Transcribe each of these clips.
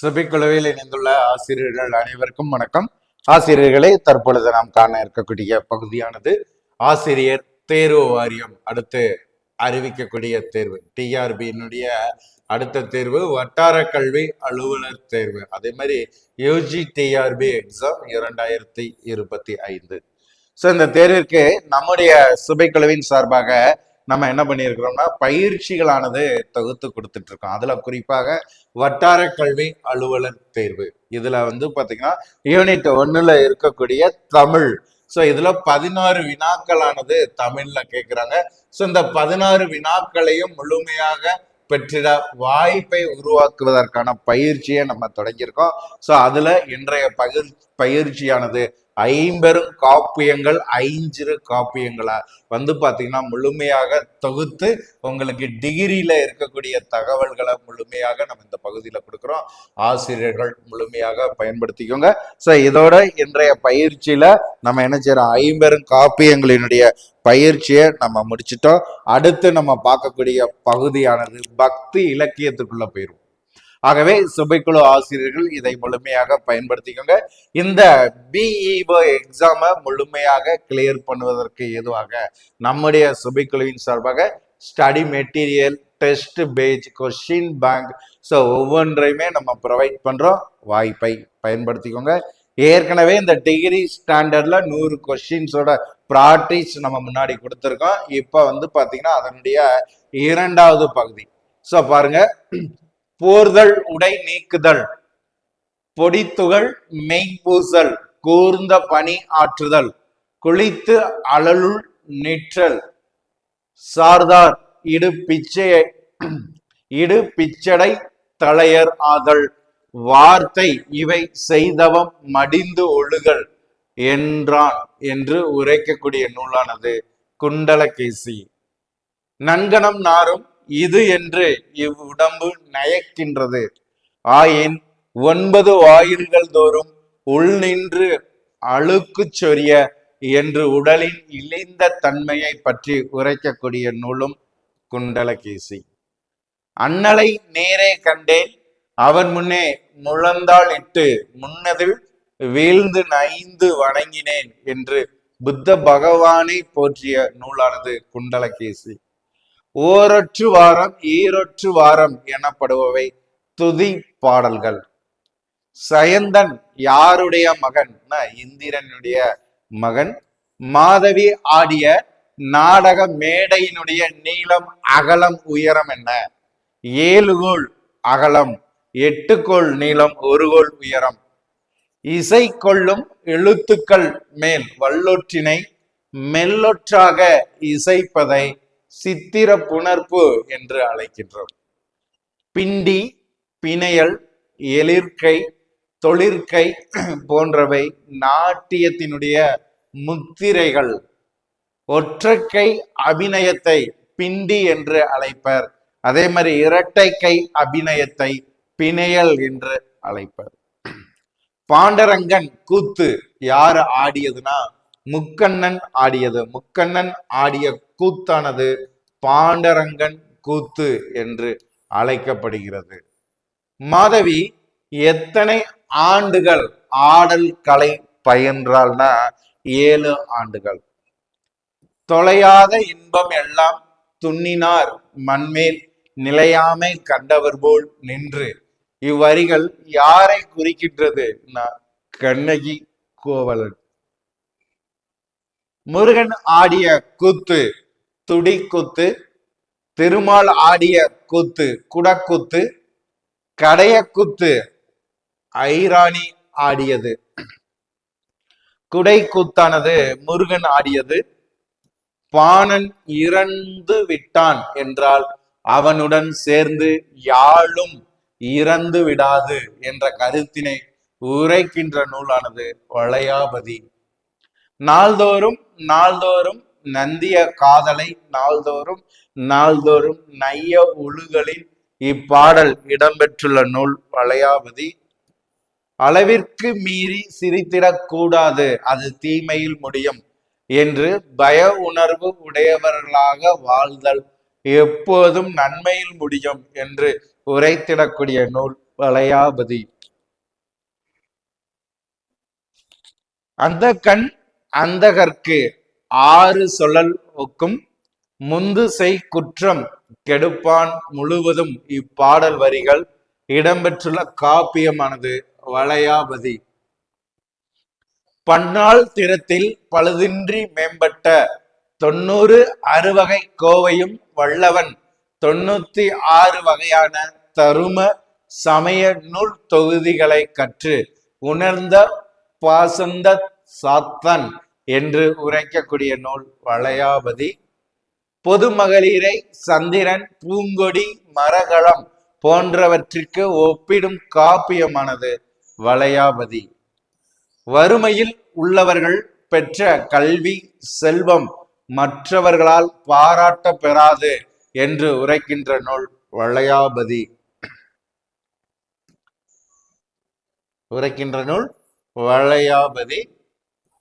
சபைக்குழுவில் இணைந்துள்ள ஆசிரியர்கள் அனைவருக்கும் வணக்கம். ஆசிரியர்களே தற்பொழுது நாம் காண இருக்கக்கூடிய பகுதியானது ஆசிரியர் தேர்வு வாரியம். அடுத்து அறிவிக்கக்கூடிய தேர்வு. டிஆர்பியினுடைய அடுத்த தேர்வு வட்டார கல்வி அலுவலர் தேர்வு. அதே மாதிரி யூஜி டிஆர்பி எக்ஸாம் இரண்டாயிரத்தி இருபத்தி ஐந்து. ஸோ இந்த தேர்விற்கு நம்முடைய சுபைக்குழுவின் சார்பாக நம்ம என்ன பண்ணியிருக்கிறோம்னா பயிற்சிகளானது தொகுத்து கொடுத்துட்டு இருக்கோம் அதுல குறிப்பாக வட்டார கல்வி அலுவலர் தேர்வு. இதுல வந்து பாத்தீங்கன்னா யூனிட் ஒன்னுல இருக்கக்கூடிய தமிழ். ஸோ இதுல பதினாறு வினாக்களானது தமிழ்ல கேட்குறாங்க ஸோ இந்த பதினாறு வினாக்களையும் முழுமையாக பெற்றிட வாய்ப்பை உருவாக்குவதற்கான பயிற்சியை நம்ம தொடங்கியிருக்கோம். ஸோ அதுல இன்றைய பகிர் பயிற்சியானது ஐம்பெரும் காப்பியங்கள் ஐஞ்சிறு காப்பியங்களா? வந்து பார்த்தீங்கன்னா முழுமையாக தொகுத்து உங்களுக்கு டிகிரியில் இருக்கக்கூடிய தகவல்களை முழுமையாக நம்ம இந்த பகுதியில் கொடுக்குறோம். ஆசிரியர்கள் முழுமையாக பயன்படுத்திக்கோங்க. ஸோ இதோட இன்றைய பயிற்சியில் நம்ம என்ன செய்கிறோம் ஐம்பெரும் காப்பியங்களினுடைய பயிற்சியை நம்ம முடிச்சிட்டோம். அடுத்து நம்ம பார்க்கக்கூடிய பகுதியானது பக்தி இலக்கியத்துக்குள்ளே போயிடுவோம் ஆகவே சுபைக்குழு ஆசிரியர்கள் இதை முழுமையாக பயன்படுத்திக்கோங்க. இந்த பிஇஓ எக்ஸாமை முழுமையாக கிளியர் பண்ணுவதற்கு ஏதுவாக நம்முடைய சுபைக்குழுவின் சார்பாக study material test page question bank so ஒவ்வொன்றையுமே நம்ம ப்ரொவைட் பண்ணுறோம் வாய்ப்பை பயன்படுத்திக்கோங்க. ஏற்கனவே இந்த டிகிரி ஸ்டாண்டர்டில் நூறு கொஷின்ஸோட ப்ராக்டிஸ் நம்ம முன்னாடி கொடுத்துருக்கோம். இப்போ வந்து பார்த்தீங்கன்னா அதனுடைய இரண்டாவது பகுதி. ஸோ பாருங்க. போர்தல் உடை நீக்குதல் பொடித்துகள் மெய்ப்பூசல் கூர்ந்த பணி ஆற்றுதல் குளித்து அழலுள் நிற்றல். சார்தார் இடு பிச்சைய இடு பிச்சடை தலையர் ஆதல் வார்த்தை இவை செய்தவம் மடிந்து ஒழுகல் என்றான் என்று உரைக்கக்கூடிய நூலானது குண்டலகேசி. நன்கணம் நாரும் இது என்று இவ்வுடம்பு நயக்கின்றது. ஆயின் ஒன்பது வாயில்கள் தோறும் உள் நின்று அழுக்கு சொரிய என்று உடலின் இழிந்த தன்மையை பற்றி உரைக்கக்கூடிய நூலும் குண்டலகேசி. அண்ணலை நேரே கண்டேன். அவன் முன்னே முழந்தாள் இட்டு முன்னதில் வீழ்ந்து நைந்து வணங்கினேன் என்று புத்த பகவானை போற்றிய நூலானது குண்டலகேசி. ஓரொற்று வாரம் ஈரொற்று வாரம் எனப்படுபவை துதி பாடல்கள். சயந்தன் யாருடைய மகன்? இந்திரனுடைய மகன். மாதவி ஆடிய நாடக மேடையினுடைய நீளம் அகலம் உயரம் என்ன? ஏழு கோல் அகலம் எட்டு கோல் நீளம் ஒரு கோல் உயரம். இசை கொள்ளும் எழுத்துக்கள் மேல் வல்லொற்றினை மெல்லொற்றாக இசைப்பதை சித்திர புணர்ப்பு என்று அழைக்கின்றோம். பிண்டி பிணையல் எழிற்கை தொழிற்கை போன்றவை நாட்டியத்தினுடைய முத்திரைகள். ஒற்றைக்கை அபிநயத்தை பிண்டி என்று அழைப்பர். அதே மாதிரி இரட்டை கை அபிநயத்தை பிணையல் என்று அழைப்பர். பாண்டரங்கன் கூத்து யார் ஆடியதுன்னா முக்கண்ணன் ஆடியது. முக்கண்ணன் ஆடிய கூத்தானது பாண்டரங்கன் கூத்து என்று அழைக்கப்படுகிறது. மாதவி எத்தனை ஆண்டுகள் ஆடல் கலை பயின்றாள்னா ஏழு ஆண்டுகள். தொலையாத இன்பம் எல்லாம் துண்ணினார் மண்மேல் நிலையாமை கண்டவர் போல் நின்று. இவ்வரிகள் யாரை குறிக்கின்றது? கண்ணகி கோவலன். முருகன் ஆடிய கூத்து துடிக்கூத்து திருமால் ஆடிய கூத்து குடக்கூத்து கடையக்கூத்து ஐராணி ஆடியது. குடை கூத்தானது முருகன் ஆடியது. பாணன் இறந்து விட்டான் என்றால் அவனுடன் சேர்ந்து யாழும் இறந்து விடாது என்ற கருத்தினை உரைக்கின்ற நூலானது வளையாபதி. நாள்தோறும் நாள்தோறும் நந்திய காதலை நாள்தோறும் நாள்தோறும் நைய உழுகளில் இப்பாடல் இடம்பெற்றுள்ள நூல் வளையாபதி அளவிற்கு மீறி சிரித்திடக்கூடாது அது தீமையில் முடியும் என்று பய உணர்வு உடையவர்களாக வாழ்தல் எப்போதும் நன்மையில் முடியும் என்று உரைத்திடக்கூடிய நூல் வளையாபதி அந்த கண் அந்தகர்க்கு ஆறு சொல்லலுக்கும் முந்து செய் குற்றம் கெடுப்பான் முழுவதும் இப்பாடல் வரிகள். இடம்பெற்றுள்ள காப்பியமானது வளையாபதி. பன்னாள் திறத்தில் பழுதின்றி மேம்பட்ட தொண்ணூறு அறுவகை கோவையும் வல்லவன். தொண்ணூத்தி ஆறு வகையான தரும சமய நூல் தொகுதிகளை கற்று உணர்ந்த பாசந்த சாத்தன். என்று உரைக்கக்கூடிய நூல் வளையாபதி. பொதுமகளிரை சந்திரன் பூங்கொடி மரகலம் போன்றவற்றிற்கு ஒப்பிடும் காப்பியமானது வளையாபதி. வறுமையில் உள்ளவர்கள் பெற்ற கல்வி செல்வம் மற்றவர்களால் பாராட்ட பெறாது என்று உரைக்கின்ற நூல் வளையாபதி. உரைக்கின்ற நூல் வளையாபதி.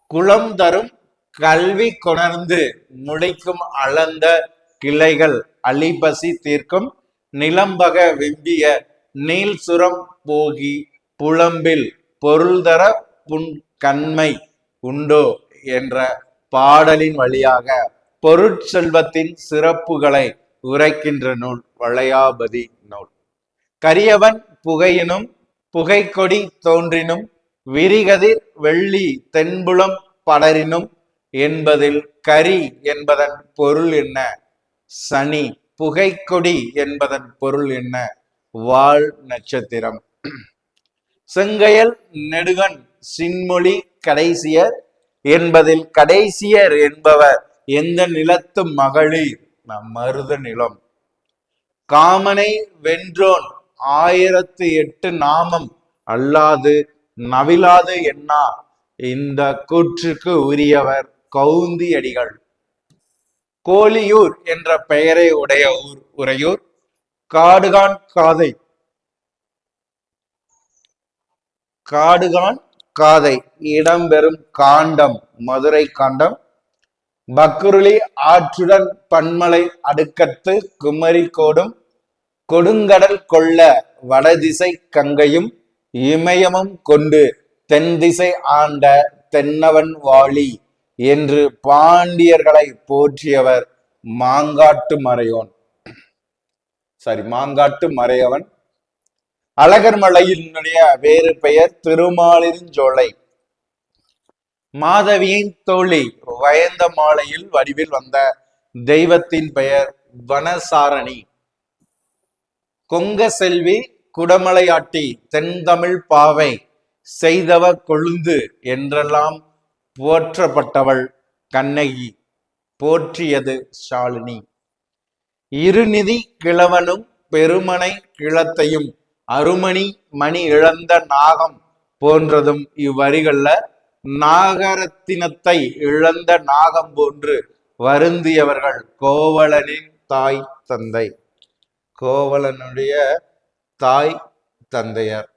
குளம் தரும் கல்வி கொணர்ந்து முளைக்கும் அளந்த கிளைகள் அலிபசி தீர்க்கும் நிலம்பக வெம்பிய நீல் சுரம் போகி புலம்பில் பொருள்தர புன் கண்மை உண்டோ என்ற பாடலின் வழியாக பொருட்செல்வத்தின் சிறப்புகளை உரைக்கின்ற நூல் வளையாபதி நூல். கரியவன் புகையினும் புகைக்கொடி தோன்றினும் விரிகதிர் வெள்ளி தென்புலம் படரினும் என்பதில் கரி என்பதன் பொருள் என்ன? சனி புகைக்கொடி என்பதன் பொருள் என்ன? வாழ் நட்சத்திரம். செங்கையல் நெடுகன் சின்மொழி கடைசியர் என்பதில் கடைசியர் என்பவர் எந்த நிலத்து மகளிர்? நம் மருத நிலம். காமனை வென்றோன் ஆயிரத்து எட்டு நாமம் அல்லாது நவிலாது எண்ணா. இந்த கூற்றுக்கு உரியவர் கவுந்தி அடிகள் கோலியூர் என்ற பெயரை உடைய ஊர் உறையூர். காடுகான் காதை. காடுகான் காதை இடம்பெறும் காண்டம் மதுரை காண்டம். பக்ருளி ஆற்றுடன் பன்மலை அடுக்கத்து குமரி கோடும் கொடுங்கடல் கொள்ள வடதிசை கங்கையும் இமயமும் கொண்டு தென் திசை ஆண்ட தென்னவன் வாளி என்று பாண்டியர்களை போற்றியவர் மாங்காட்டு மறையோன். சாரி மாங்காட்டு மறையவன். அழகர் மலையினுடைய வேறு பெயர் திருமாலிருஞ்சோலை மாதவியின் தோழி வயந்த மாலையில் வடிவில் வந்த தெய்வத்தின் பெயர் வனசாரணி. கொங்க செல்வி குடமலையாட்டி தென்தமிழ் பாவை செய்தவ கொழுந்து என்றெல்லாம் போற்றப்பட்டவள் கண்ணகி. போற்றியது ஷாலினி. இருநிதி கிழவனும் பெருமனை கிழத்தையும் அருமணி மணி இழந்த நாகம் போன்றதும் இவ்வரிகள்ல நாகரத்தினத்தை இழந்த நாகம் போன்று வருந்தியவர்கள் கோவலனின் தாய் தந்தை. கோவலனுடைய தாய் தந்தையர்.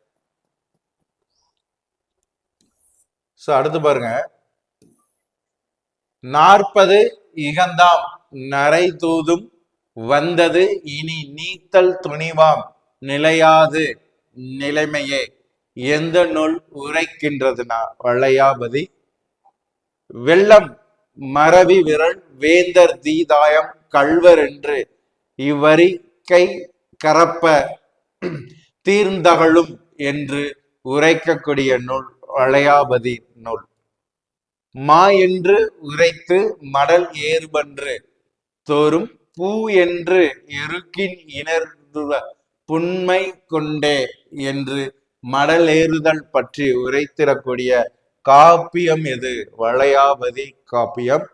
சோ அடுத்து பாருங்க. நாற்பது இகந்தாம் நரை தூதும் வந்தது இனி நீத்தல் துணிவாம் நிலையாது நிலைமையே. எந்த நூல் உரைக்கின்றதுனா வளையாபதி. வெள்ளம் மரவி விரல் வேந்தர் தீதாயம் கள்வர் என்று இவ்வறிக்கை கரப்ப தீர்ந்தகழும் என்று உரைக்கக்கூடிய நூல் வளையாபதி நூல். மா என்று உரைத்து மடல் ஏறுபன்று தோறும் பூ என்று எருக்கின் இணர்ந்துவ புண்மை கொண்டே என்று மடலேறுதல் பற்றி உரைத்திடக்கூடிய காப்பியம் எது? வளையாபதி காப்பியம்.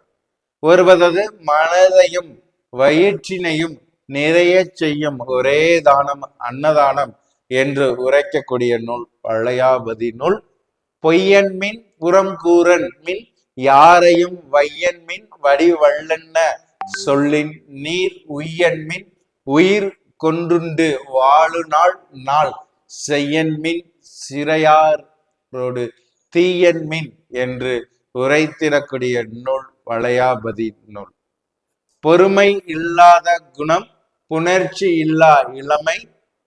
ஒருவரது மனதையும் வயிற்றினையும் நிறைய செய்யும் ஒரே தானம் அன்னதானம் என்று உரைக்கக்கூடிய நூல் வளையாபதி நூல். பொய்யன் மின் புறம் கூறன் மின் யாரையும் வையன் மின் சொல்லின் நீர் உய்யன் மின் உயிர் கொன்றுண்டு வாழு நாள் நாள் செய்யன்மின் சிறையாரோடு தீயன்மின் என்று உரைத்திடக்கூடிய நூல் வளையாபதி நூல். பொறுமை இல்லாத குணம் புணர்ச்சி இல்லா இளமை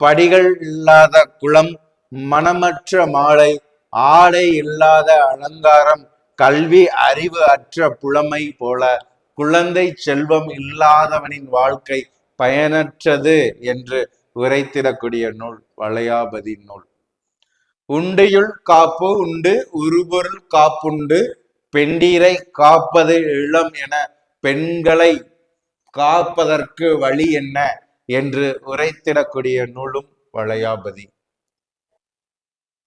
படிகள் இல்லாத குளம் மனமற்ற மாலை ஆடை இல்லாத அலங்காரம் கல்வி அறிவு அற்ற புலமை போல குழந்தை செல்வம் இல்லாதவனின் வாழ்க்கை பயனற்றது என்று உரைத்திடக்கூடிய நூல் வளையாபதி நூல். உண்டியுள் காப்பு உண்டு உருபொருள் காப்புண்டு பெண்டீரை காப்பது இளம் என பெண்களை காப்பதற்கு வழி என்ன என்று உரைத்திடக்கூடிய நூலும் வளையாபதி.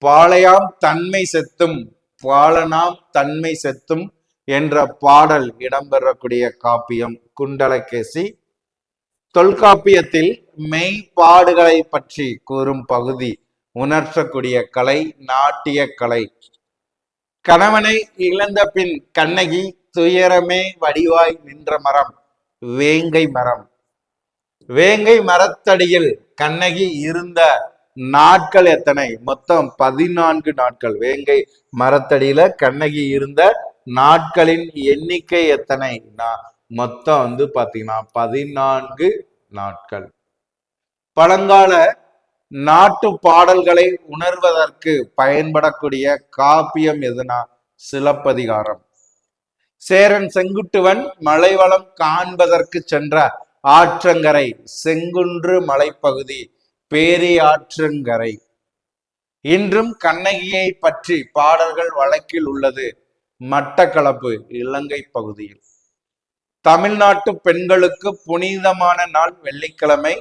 பாளையாம் தன்மை செத்தும் பாலனாம் தன்மை செத்தும் என்ற பாடல் இடம்பெறக்கூடிய காப்பியம் குண்டலகேசி. தொல்காப்பியத்தில் மெய்ப்பாடுகளை பற்றி கூறும் பகுதி உணர்த்தக்கூடிய கலை நாட்டிய கலை. கணவனை இழந்த பின் கண்ணகி துயரமே வடிவாய் நின்ற மரம். வேங்கை மரம். வேங்கை மரத்தடியில் கண்ணகி இருந்த நாட்கள் எத்தனை? மொத்தம் பதினான்கு நாட்கள். வேங்கை மரத்தடியில கண்ணகி இருந்த நாட்களின் எண்ணிக்கை எத்தனை? மொத்தம் வந்து பாத்தீங்கன்னா பதினான்கு நாட்கள். பழங்கால நாட்டு பாடல்களை உணர்வதற்கு பயன்படக்கூடிய காப்பியம் எதுனா? சிலப்பதிகாரம். சேரன் செங்குட்டுவன் மலைவளம் காண்பதற்கு சென்ற ஆற்றங்கரை செங்குன்று மலைப்பகுதி பேரியாற்றங்கரை இன்றும் கண்ணகியை பற்றி பாடல்கள் வழக்கில் உள்ளது. மட்டக்களப்பு இலங்கை பகுதியில். தமிழ்நாட்டு பெண்களுக்கு புனிதமான நாள் வெள்ளிக்கிழமை.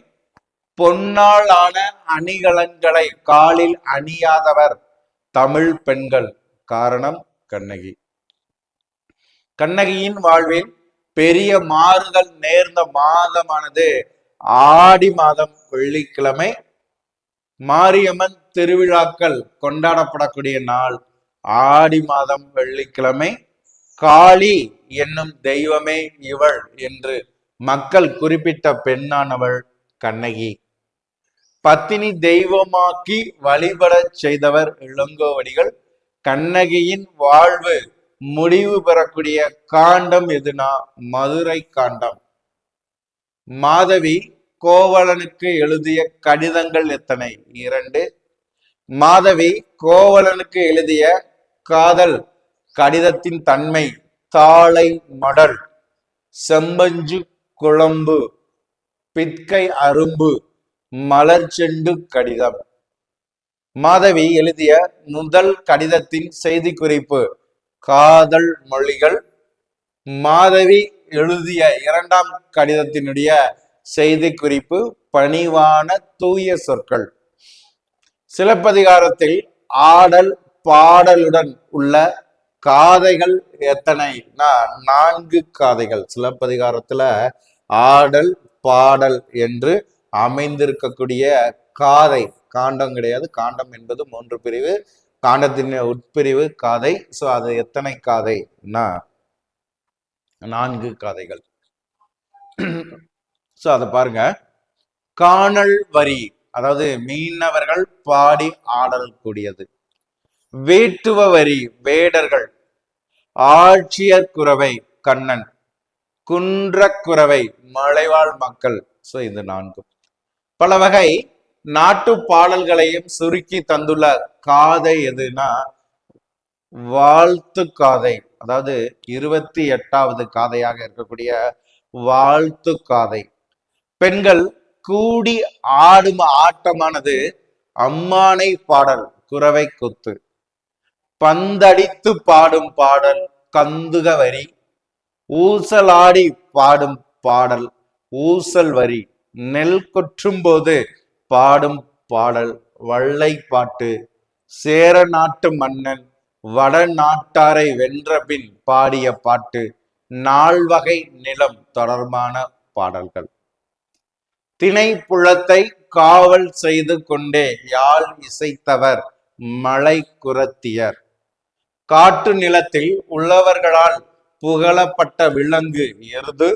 பொன்னாளான அணிகலன்களை காலில் அணியாதவர் தமிழ் பெண்கள். காரணம் கண்ணகி. கண்ணகியின் வாழ்வில் பெரிய மாறுதல் நேர்ந்த மாதமானது. ஆடி மாதம் வெள்ளிக்கிழமை மாரியம்மன் திருவிழாக்கள் கொண்டாடப்படக்கூடிய நாள். ஆடி மாதம் வெள்ளிக்கிழமை காளி என்னும் தெய்வமே இவள் என்று மக்கள் குறிப்பிட்ட பெண்ணானவள் கண்ணகி. பத்தினி தெய்வமாக்கி வழிபடச் செய்தவர் இளங்கோவடிகள். கண்ணகியின் வாழ்வு முடிவு பெறக்கூடிய காண்டம் எதுனா மதுரை காண்டம். மாதவி கோவலனுக்கு எழுதிய கடிதங்கள் எத்தனை? இரண்டு. மாதவி கோவலனுக்கு எழுதிய காதல் கடிதத்தின் தன்மை தாளை மடல் செம்பஞ்சு குழம்பு பிற்கை அரும்பு மலர் செண்டு கடிதம். மாதவி எழுதிய முதல் கடிதத்தின் செய்தி குறிப்பு காதல் மொழிகள். மாதவி எழுதிய இரண்டாம் கடிதத்தினுடைய செய்தி குறிப்பு பணிவான தூய சொற்கள். சிலப்பதிகாரத்தில் ஆடல் பாடலுடன் உள்ள காதைகள் எத்தனை? நான்கு காதைகள். சிலப்பதிகாரத்துல ஆடல் பாடல் என்று அமைந்திருக்கக்கூடிய காதை. காண்டம் கிடையாது. காண்டம் என்பது மூன்று பிரிவு. காண்டத்தின் உட்பிரிவு காதை சோ அது எத்தனை காதைனா நான்கு காதைகள். சோ அதை பாருங்க. காணல் வரி அதாவது மீனவர்கள் பாடி ஆடல் கூடியது. வேட்டுவ வரி வேடர்கள். ஆட்சியர் குறவை கண்ணன். குன்றக்குறவை மலைவாழ் மக்கள். ஸோ இது நான்கும். பல வகை நாட்டு பாடல்களையும் சுருக்கி தந்துள்ள காதை எதுனா? வாழ்த்து காதை. அதாவது இருபத்தி எட்டாவது காதையாக இருக்கக்கூடிய வாழ்த்து காதை. பெண்கள் கூடி ஆடும் ஆட்டமானது அம்மானை பாடல் குறவை குத்து. பந்தடித்து பாடும் பாடல் கந்துக வரி. ஊசலாடி பாடும் பாடல் ஊசல் வரி. நெல் கொற்றும் போது பாடும் பாடல் வள்ளை பாட்டு சேர நாட்டு மன்னன் வட நாட்டாரை வென்ற பின் பாடிய பாட்டு நால்வகை நிலம் தொடர்பான பாடல்கள். திணைப்புலத்தை காவல் செய்து கொண்டே யாழ் இசைத்தவர் மலை குரத்தியர். காட்டு நிலத்தில் உள்ளவர்களால் புகழப்பட்ட விலங்கு எருது.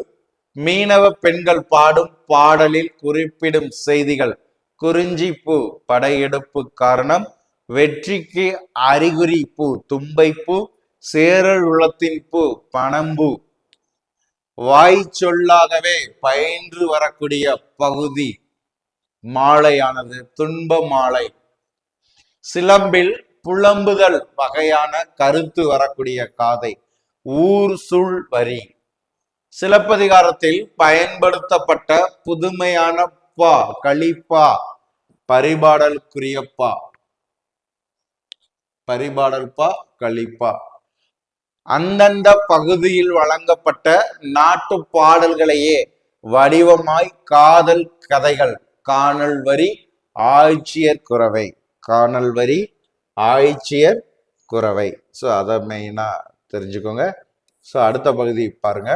மீனவ பெண்கள் பாடும் பாடலில் குறிப்பிடும் செய்திகள் குறிஞ்சி பூ படையெடுப்பு காரணம் வெற்றிக்கு அறிகுறி பூ தும்பை பூ சேரல் உளத்தின் பூ பணம்பூ வாய் சொல்லாகவே பயின்று வரக்கூடிய பகுதி மாலையானது துன்ப மாலை. சிலம்பில் புலம்புதல் வகையான கருத்து வரக்கூடிய காதை ஊர் சுள் வரி. சிலப்பதிகாரத்தில் பயன்படுத்தப்பட்ட புதுமையான அப்பா கலிப்பா பரிபாடலுக்குரியப்பா பரிபாடல்பா கலிப்பா அந்தந்த பகுதியில் வழங்கப்பட்ட நாட்டு பாடல்களையே வடிவமாய் காதல் கதைகள் காணல் வரி ஆய்ச்சியர் குறவை. காணல் வரி ஆய்ச்சியர் குறவை. ஸோ அதை மெயினாக தெரிஞ்சுக்கோங்க. ஸோ அடுத்த பகுதி பாருங்க.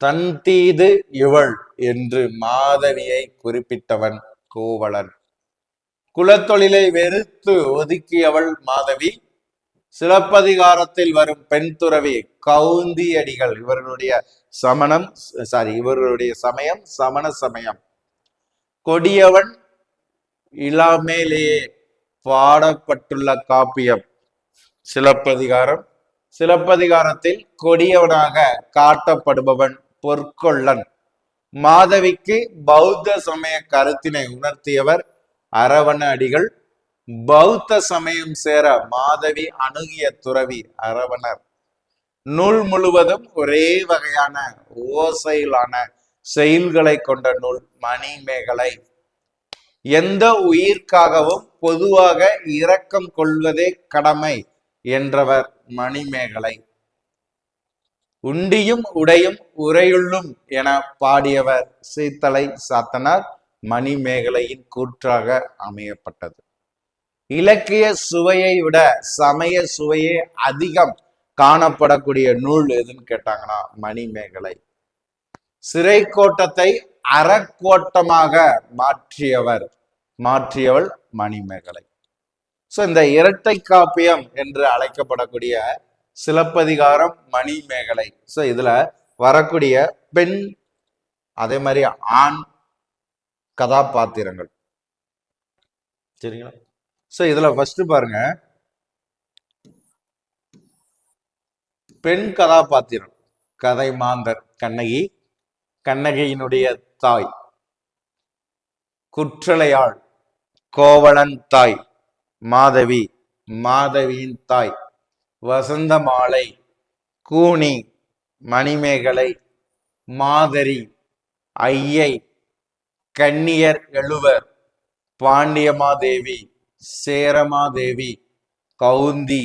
தன் தீது இவள். என்று மாதவியை குறிப்பிட்டவன் கோவலன். குலத்தொழிலை வெறுத்து ஒதுக்கியவள் மாதவி சிலப்பதிகாரத்தில் வரும் பெண் துறவி கவுந்தியடிகள். இவர்களுடைய சமணம் சாரி இவர்களுடைய சமயம் சமண சமயம். கொடியவன் இளமேலேயே பாடப்பட்டுள்ள காப்பியம். சிலப்பதிகாரம் சிலப்பதிகாரத்தில் கொடியவனாக காட்டப்படுபவன் பொற்கொள்ளன். மாதவிக்கு பௌத்த சமய கருத்தினை உணர்த்தியவர் அரவண அடிகள். பௌத்த சமயம் சேர மாதவி அணுகிய துறவி அரவணர். நூல் முழுவதும் ஒரே வகையான ஓசையிலான செயல்களை கொண்ட நூல் மணிமேகலை. எந்த உயிர்க்காகவும் பொதுவாக இரக்கம் கொள்வதே கடமை என்றவர் மணிமேகலை. உண்டியும் உடையும் உரையுள்ளும் என பாடியவர் சீத்தலை சாத்தனார் மணிமேகலையின் கூற்றாக அமையப்பட்டது. இலக்கிய சுவையை விட சமய சுவையே அதிகம் காணப்படக்கூடிய நூல் எதுன்னு கேட்டாங்கன்னா மணிமேகலை. சிறை கோட்டத்தை அறக்கோட்டமாக மாற்றியவர் மாற்றியவள் மணிமேகலை. சோ இந்த இரட்டை காப்பியம் என்று அழைக்கப்படக்கூடிய சிலப்பதிகாரம் மணிமேகலை. ஸோ இதுல வரக்கூடிய பெண் அதே மாதிரி ஆண் கதாபாத்திரங்கள். சரிங்களா? ஸோ இதுல ஃபஸ்ட்டு பாருங்க. பெண் கதாபாத்திரம். கதை மாந்தர் கண்ணகி. கண்ணகியினுடைய தாய். குற்றலையாள் கோவலன் தாய். மாதவி. மாதவியின் தாய். வசந்த மாலை கூனி மணிமேகலை மாதரி ஐயை கன்னியர் எழுவர் பாண்டியமாதேவி சேரமாதேவி கவுந்தி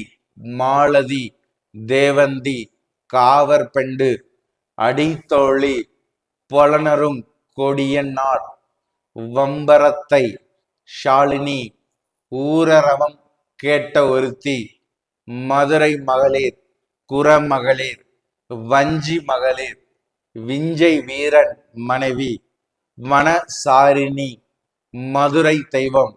மாலதி தேவந்தி காவற்பெண்டு அடித்தோழி பொலனரும் கொடியன்னார் வம்பரத்தை ஷாலினி ஊரரவம் கேட்ட ஒருத்தி மதுரை மகளிர் குறமகளிர் வஞ்சி மகளிர் விஞ்சை வீரன் மனைவி வனசாரிணி மதுரை தெய்வம்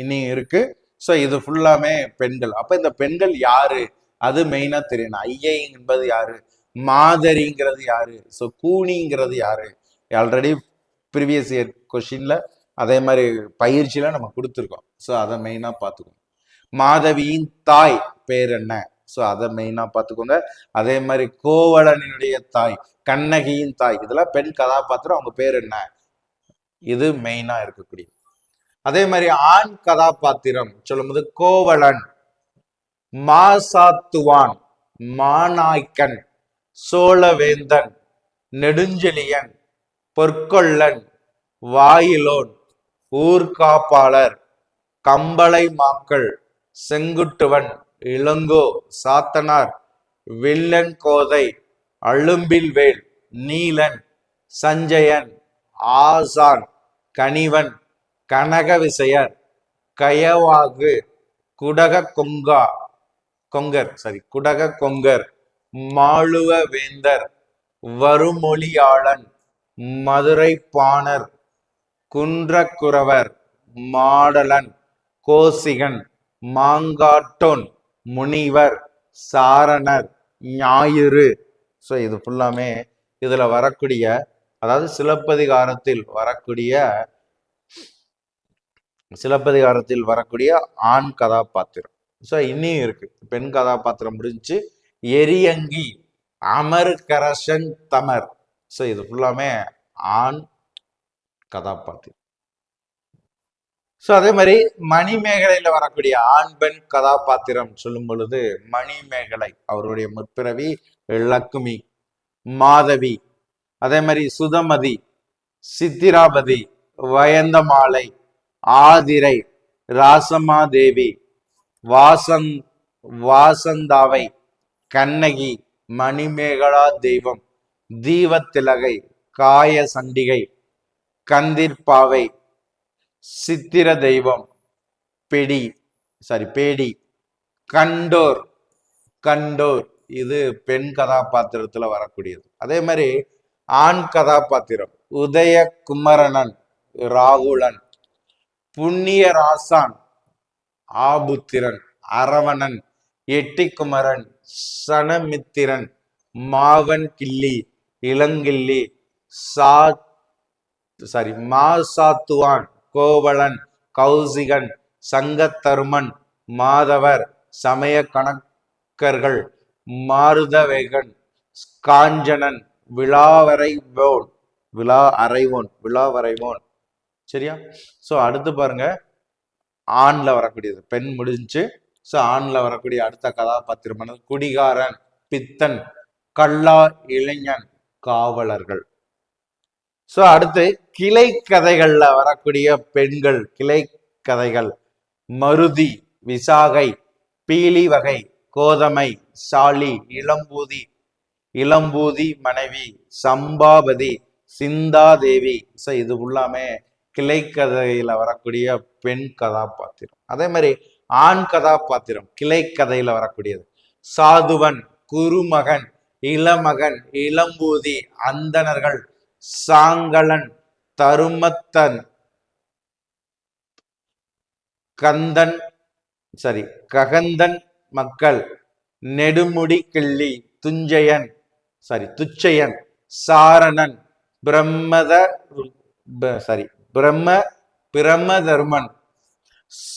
இனி இருக்கு. ஸோ இது ஃபுல்லாமே பெண்கள். அப்போ இந்த பெண்கள் யாரு? அது மெயினா தெரியணும் ஐயை என்பது யாரு? மாதரிங்கிறது யாரு? ஸோ கூனிங்கிறது யாரு? ஆல்ரெடி ப்ரீவியஸ் இயர் கொஷின்ல அதே மாதிரி பயிற்சியில நம்ம கொடுத்துருக்கோம். ஸோ அதை மெயினாக பார்த்துக்கோங்க மாதவியின் தாய். பேர் என்ன? ஸோ அதை மெயினாக பார்த்துக்கோங்க. அதே மாதிரி கோவலனினுடைய தாய் கண்ணகியின் தாய் இதெல்லாம் பெண் கதாபாத்திரம் அவங்க பேர் என்ன? இது மெயினாக இருக்கக்கூடிய. அதே மாதிரி ஆண் கதாபாத்திரம் சொல்லும்போது கோவலன் மாசாத்துவான் மாநாய்க்கன் சோழவேந்தன் நெடுஞ்செழியன் பொற்கொள்ளன் வாயிலோன் ஊர்காப்பாளர் கம்பளை மாக்கள் செங்குட்டுவன் இளங்கோ சாத்தனார் வில்லன் கோதை அழும்பில்வேல் நீலன் சஞ்சயன் ஆசான் கனிவன் கனக விசயர் கயவாகு குடக கொங்கா கொங்கர் சாரி குடக கொங்கர் மாளுவ வேந்தர் வருமொழியாளன் மதுரை பாணர் குன்றக்குறவர் மாடலன் கோசிகன் மாங்காட்டோன் முனிவர் சாரணர் ஞாயிறு. ஸோ இது ஃபுல்லாமே இதுல வரக்கூடிய அதாவது சிலப்பதிகாரத்தில் வரக்கூடிய சிலப்பதிகாரத்தில் வரக்கூடிய ஆண் கதாபாத்திரம். ஸோ இன்னும் இருக்கு. பெண் கதாபாத்திரம் முடிஞ்சு எரியங்கி அமர்கரசன் தமர். ஸோ இது ஃபுல்லாமே ஆண் கதாபாத்திரம். ஸோ அதே மாதிரி மணிமேகலையில் வரக்கூடிய ஆண் பெண் கதாபாத்திரம் சொல்லும் பொழுது மணிமேகலை அவருடைய முற்பிறவி லக்குமி மாதவி அதே மாதிரி சுதமதி சித்திராபதி வயந்தமாலை ஆதிரை ராசமாதேவி வாசந் வாசந்தாவை கண்ணகி மணிமேகலா தெய்வம் தீவத்திலகை காய சண்டிகை கந்திர்பாவை சித்திர தெய்வம். பெடி. சாரி பேடி. கண்டோர். கண்டோர். இது பெண் கதாபாத்திரத்துல வரக்கூடியது. அதே மாதிரி ஆண் கதாபாத்திரம். உதய குமரணன் ராகுலன் புண்ணிய ராசான் ஆபுத்திரன் அரவணன் எட்டிக்குமரன் சனமித்திரன் மாவன் கிள்ளி இளங்கிள்ளி சா சாரி மாசாத்துவான் கோவலன் கௌசிகன் சங்கத்தருமன் மாதவர் சமய கணக்கர்கள் மாருதவேகன் காஞ்சனன் விழாவரைவோன் விழா அறைவோன் விழாவரைவோன். சரியா? ஸோ அடுத்து பாருங்க. ஆண்ல வரக்கூடியது. பெண் முடிஞ்சு ஸோ ஆண்ல வரக்கூடிய அடுத்த கதாபாத்திரமான குடிகாரன் பித்தன் கல்லா இளைஞன் காவலர்கள். ஸோ அடுத்து கிளை கதைகளில் வரக்கூடிய பெண்கள் கிளை கதைகள் மருதி விசாகை பீலி வகை கோதமை சாலி இளம்பூதி இளம்பூதி மனைவி சம்பாபதி சிந்தாதேவி. ஸோ இது ஃபுல்லாமே கிளைக்கதையில் வரக்கூடிய பெண் கதாபாத்திரம். அதே மாதிரி ஆண் கதாபாத்திரம் கிளைக்கதையில வரக்கூடியது. சாதுவன் குருமகன் இளமகன் இளம்பூதி அந்தணர்கள். சாங்களன் தருமத்தன். கந்தன் சரி ககந்தன் மக்கள். நெடுமுடி கிள்ளி துஞ்சயன் சாரி துச்சயன். சாரணன் பிரம்மத சாரி பிரம்ம பிரம்மதர்மன்.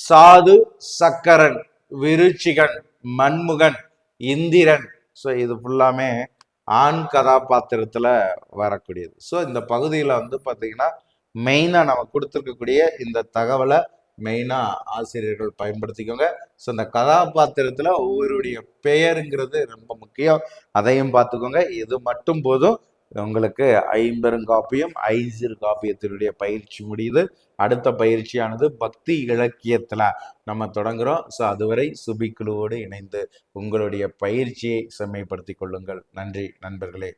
சாது சக்கரன் விருச்சிகன் மன்முகன் இந்திரன். ஸோ இது ஃபுல்லாமே ஆண் கதாபாத்திரத்தில் வரக்கூடியது. ஸோ இந்த பகுதியில் வந்து பார்த்தீங்கன்னா மெயினாக நம்ம கொடுத்துருக்கக்கூடிய இந்த தகவலை மெயினாக ஆசிரியர்கள் பயன்படுத்திக்கோங்க. ஸோ இந்த கதாபாத்திரத்தில் ஒவ்வொருடைய பெயருங்கிறது ரொம்ப முக்கியம். அதையும் பார்த்துக்கோங்க. இது மட்டும் போதும். உங்களுக்கு ஐம்பெருங்காப்பியம் ஐசிறு காப்பியத்தினுடைய பயிற்சி முடியுது. அடுத்த பயிற்சியானது பக்தி இலக்கியத்தில் நம்ம தொடங்குகிறோம் ஸோ அதுவரை சுபிக்குழுவோடு இணைந்து உங்களுடைய பயிற்சியை செம்மைப்படுத்திக் கொள்ளுங்கள். நன்றி நண்பர்களே.